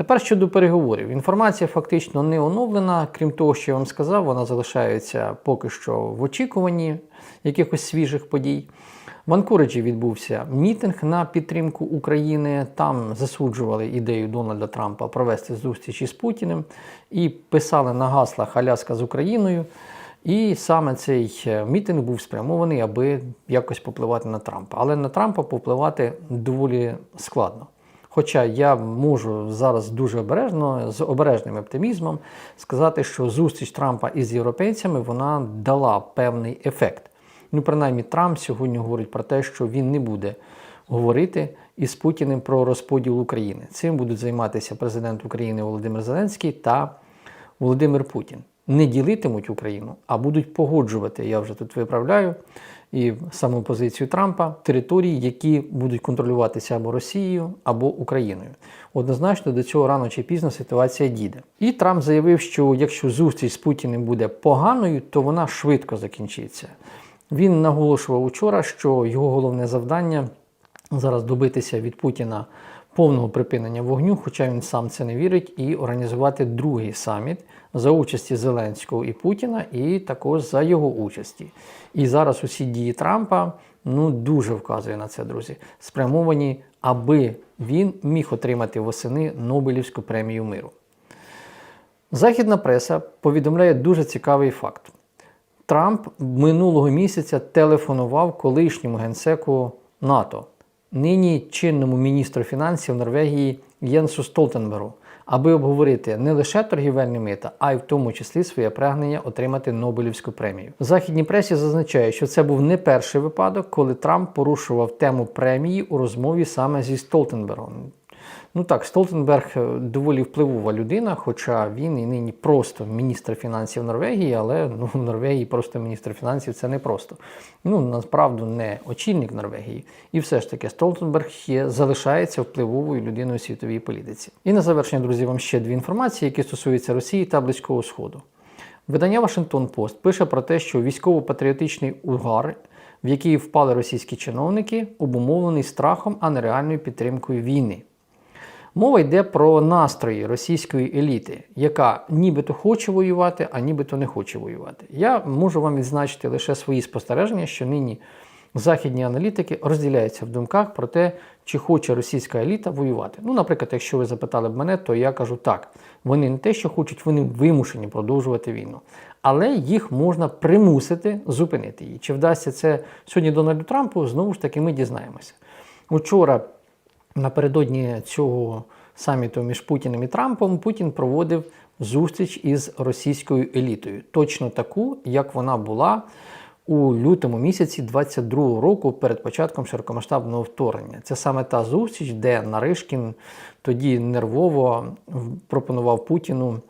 Тепер щодо переговорів. Інформація фактично не оновлена. Крім того, що я вам сказав, вона залишається поки що в очікуванні якихось свіжих подій. В Анкориджі відбувся мітинг на підтримку України. Там засуджували ідею Дональда Трампа провести зустріч із Путіним і писали на гаслах Аляска з Україною. І саме цей е, мітинг був спрямований, аби якось попливати на Трампа. Але на Трампа попливати доволі складно. Хоча я можу зараз дуже обережно, з обережним оптимізмом сказати, що зустріч Трампа із європейцями вона дала певний ефект. Ну, принаймні, Трамп сьогодні говорить про те, що він не буде говорити із Путіним про розподіл України. Цим будуть займатися президент України Володимир Зеленський та Володимир Путін. Не ділитимуть Україну, а будуть погоджувати. Я вже тут виправляю і саму позицію Трампа території, які будуть контролюватися або Росією, або Україною. Однозначно до цього рано чи пізно ситуація дійде. І Трамп заявив, що якщо зустріч з Путіним буде поганою, то вона швидко закінчиться. Він наголошував учора, що його головне завдання зараз добитися від Путіна повного припинення вогню, хоча він сам це не вірить, і організувати другий саміт за участі Зеленського і Путіна, і також за його участі. І зараз усі дії Трампа ну дуже вказує на це, друзі, спрямовані, аби він міг отримати восени Нобелівську премію миру. Західна преса повідомляє дуже цікавий факт. Трамп минулого місяця телефонував колишньому генсеку НАТО, нині чинному міністру фінансів Норвегії Єнсу Столтенбергу, аби обговорити не лише торгівельні мита, а й в тому числі своє прагнення отримати Нобелівську премію. В західній пресі зазначає, що це був не перший випадок, коли Трамп порушував тему премії у розмові саме зі Столтенбергом. Ну так, Столтенберг е, доволі впливова людина, хоча він і нині просто міністр фінансів Норвегії, але ну, в Норвегії просто міністр фінансів це не просто. Ну, насправді не очільник Норвегії. І все ж таки Столтенберг є, залишається впливовою людиною у світовій політиці. І на завершення, друзі, вам ще дві інформації, які стосуються Росії та Близького Сходу. Видання Вашингтон Пост пише про те, що військово-патріотичний угар, в який впали російські чиновники, обумовлений страхом, а не реальною підтримкою війни. Мова йде про настрої російської еліти, яка нібито хоче воювати, а нібито не хоче воювати. Я можу вам відзначити лише свої спостереження, що нині західні аналітики розділяються в думках про те, чи хоче російська еліта воювати. Ну, наприклад, якщо ви запитали б мене, то я кажу так: вони не те, що хочуть, вони вимушені продовжувати війну. Але їх можна примусити зупинити її. Чи вдасться це сьогодні Дональду Трампу? Знову ж таки, ми дізнаємося. Учора напередодні цього саміту між Путіним і Трампом Путін проводив зустріч із російською елітою, точно таку, як вона була у лютому місяці 22-го року перед початком широкомасштабного вторгнення. Це саме та зустріч, де Наришкін тоді нервово пропонував Путіну.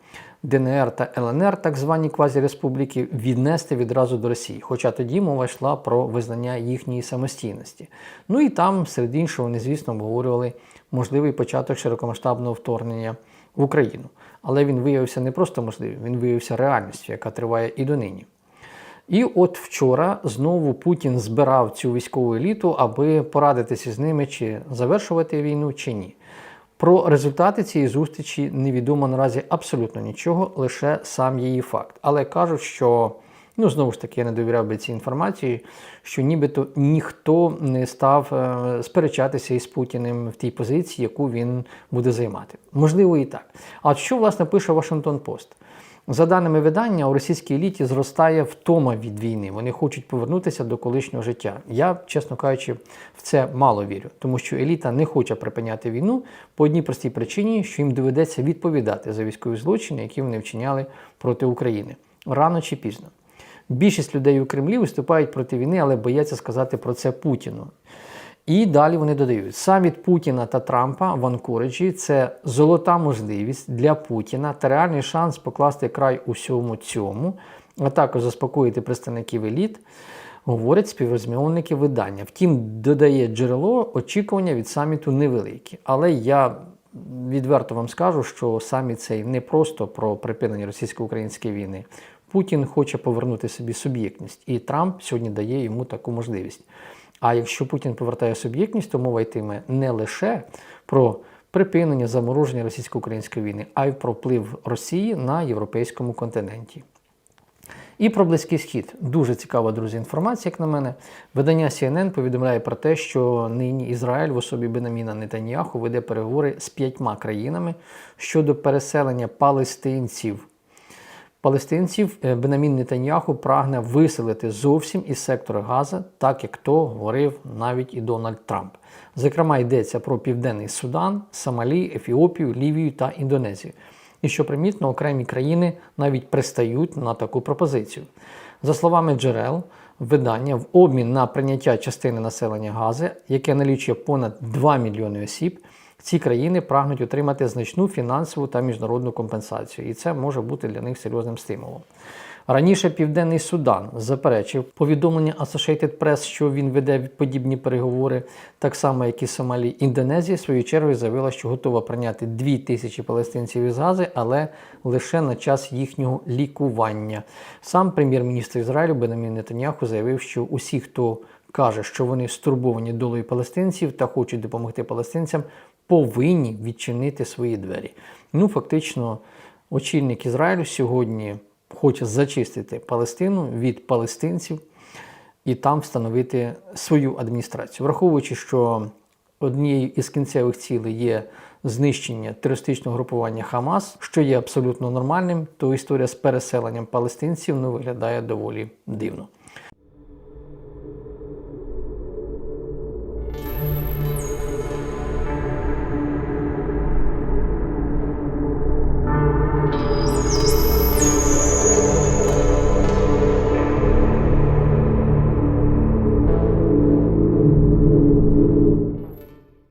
ДНР та ЛНР, так звані квазіреспубліки, віднести відразу до Росії. Хоча тоді мова йшла про визнання їхньої самостійності. Ну і там, серед іншого, вони, звісно, обговорювали можливий початок широкомасштабного вторгнення в Україну. Але він виявився не просто можливим, він виявився реальністю, яка триває і донині. І от вчора знову Путін збирав цю військову еліту, аби порадитися з ними, чи завершувати війну, чи ні. Про результати цієї зустрічі невідомо наразі абсолютно нічого, лише сам її факт. Але кажуть, що ну знову ж таки я не довіряв би цій інформації, що нібито ніхто не став е, сперечатися із Путіним в тій позиції, яку він буде займати. Можливо, і так. А що власне пише Вашингтон Пост? За даними видання, у російській еліті зростає втома від війни. Вони хочуть повернутися до колишнього життя. Я, чесно кажучи, в це мало вірю, тому що еліта не хоче припиняти війну по одній простій причині, що їм доведеться відповідати за військові злочини, які вони вчиняли проти України рано чи пізно. Більшість людей у Кремлі виступають проти війни, але бояться сказати про це Путіну. І далі вони додають: саміт Путіна та Трампа в Анкориджі це золота можливість для Путіна та реальний шанс покласти край усьому цьому, а також заспокоїти представників еліт, говорять співрозмовники видання. Втім, додає джерело, очікування від саміту невеликі. Але я відверто вам скажу, що саміт цей не просто про припинення російсько-української війни. Путін хоче повернути собі суб'єктність, і Трамп сьогодні дає йому таку можливість. А якщо Путін повертає суб'єктність, то мова йтиме не лише про припинення замороження російсько-української війни, а й про вплив Росії на європейському континенті. І про Близький Схід. Дуже цікава, друзі, інформація, як на мене. Видання CNN повідомляє про те, що нині Ізраїль в особі Бенаміна Нетаньяху веде переговори з п'ятьма країнами щодо переселення палестинців. Палестинців е, Бенамін Нетаньяху прагне виселити зовсім із сектора Газа, так як то говорив навіть і Дональд Трамп. Зокрема, йдеться про Південний Судан, Сомалі, Ефіопію, Лівію та Індонезію. І що примітно, окремі країни навіть пристають на таку пропозицію. За словами джерел, видання в обмін на прийняття частини населення Гази, яке налічує понад 2 мільйони осіб, ці країни прагнуть отримати значну фінансову та міжнародну компенсацію, і це може бути для них серйозним стимулом. Раніше Південний Судан заперечив повідомлення Associated Press, що він веде подібні переговори, так само як і Сомалі. Індонезія, в свою чергу, заявила, що готова прийняти 2 тисячі палестинців із Гази, але лише на час їхнього лікування. Сам прем'єр-міністр Ізраїлю Бенамін Нетаньяху заявив, що усі, хто каже, що вони стурбовані долею палестинців та хочуть допомогти палестинцям, повинні відчинити свої двері. Ну, фактично, очільник Ізраїлю сьогодні хоче зачистити Палестину від палестинців і там встановити свою адміністрацію, враховуючи, що однією із кінцевих цілей є знищення терористичного групування Хамас, що є абсолютно нормальним, то історія з переселенням палестинців ну, виглядає доволі дивно.